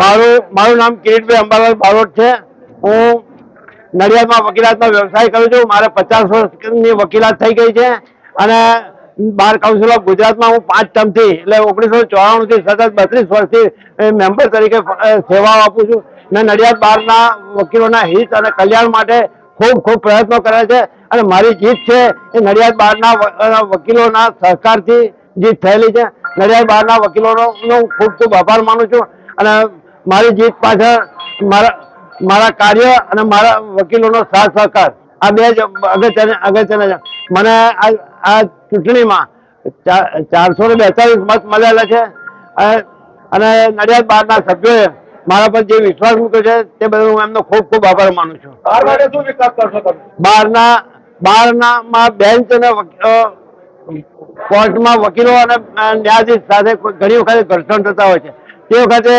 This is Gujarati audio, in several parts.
મારું મારું નામ કિરીટભાઈ અંબાલાલ બારોટ છે. હું નડિયાદમાં વકીલાતનો વ્યવસાય કરું છું. મારે પચાસ વર્ષની વકીલાત થઈ ગઈ છે અને બાર કાઉન્સિલ ઓફ ગુજરાતમાં હું પાંચ ટર્મથી એટલે ઓગણીસો ચોરાણુંથી સતત બત્રીસ વર્ષથી મેમ્બર તરીકે સેવાઓ આપું છું. ને નડિયાદ બારના વકીલોના હિત અને કલ્યાણ માટે ખૂબ ખૂબ પ્રયત્નો કરે છે. અને મારી જીત છે એ નડિયાદ બારના વકીલોના સહકારથી જીત થયેલી છે. નડિયાદ બહારના વકીલોનો હું ખૂબ ખૂબ આભાર માનું છું અને મારી જીત પાછળ મારા મારા કાર્ય અને મારા વકીલોનો સાથ સહકાર. આ બે જ અગત્યના અગત્યના મને આ ચૂંટણીમાં ચારસો ને બેતાલીસ મત મળેલા છે અને નડિયાદ બહારના સભ્યોએ મારા પર જે વિશ્વાસ મૂક્યો છે તે બદલ હું એમનો ખૂબ ખૂબ આભાર માનું છું. બહારના બહારના માં બેન્ચ અને કોર્ટમાં વકીલો અને ન્યાયાધીશ સાથે ઘણી વખત ઘર્ષણ થતા હોય છે. તે વખતે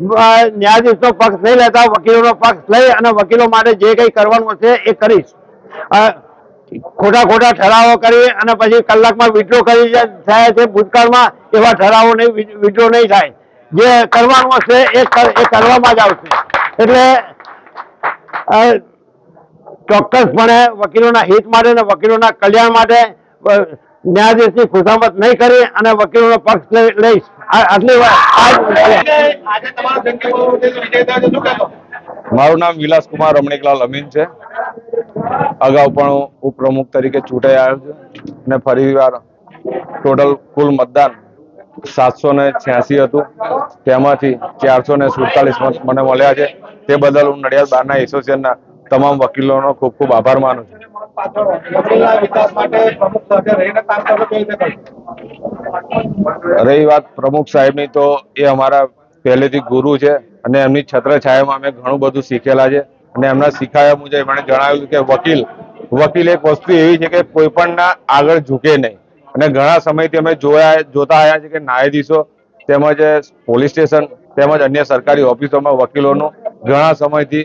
ન્યાયાધીશનો પક્ષ નહીં લેતા, વકીલોનો પક્ષ લઈ અને વકીલો માટે જે કંઈ કરવાનું હશે એ કરીશ. ખોટા ખોટા ઠરાવો કરી અને પછી કલાકમાં વિડ્રો કરી થાય છે ભૂતકાળમાં, એવા ઠરાવો નહીં વિડ્રો નહીં થાય. જે કરવાનું હશે એ કરવામાં જ આવશે. એટલે ચોક્કસપણે વકીલોના હિત માટે અને વકીલોના કલ્યાણ માટે ન્યાયાધીશની ખુશામત નહીં કરી અને વકીલોનો પક્ષ લઈશ. આટલી વાત. મારું નામ વિલાસકુમાર રમણીકલાલ અમીન છે. અગાઉ પણ હું ઉપપ્રમુખ તરીકે ચૂંટાઈ આવ્યો છું અને ફરી વાર ટોટલ કુલ મતદાન સાતસો ને છ્યાસી હતું. તેમાંથી ચારસો ને સુડતાલીસ મત મને મળ્યા છે. તે બદલ હું નડિયાદ બારના એસોસિએશનના તમામ વકીલોનો ખૂબ ખૂબ આભાર માનું છું. રહી વાત પ્રમુખ સાહેબની તો એ અમારા પહેલેથી ગુરુ છે અને એમની છત્રછાયામાં અમે ઘણું બધું શીખેલા છે અને એમના શીખાયા મુજબ એમણે જણાવ્યું કે વકીલ વકીલ એક વસ્તુ એવી છે કે કોઈ પણના આગળ ઝૂકે નહીં. અને ઘણા સમયથી અમે જોયા, જોતા આવ્યા છે કે ન્યાયાધીશો તેમજ પોલીસ સ્ટેશન તેમજ અન્ય સરકારી ઓફિસોમાં વકીલોનું ઘણા સમયથી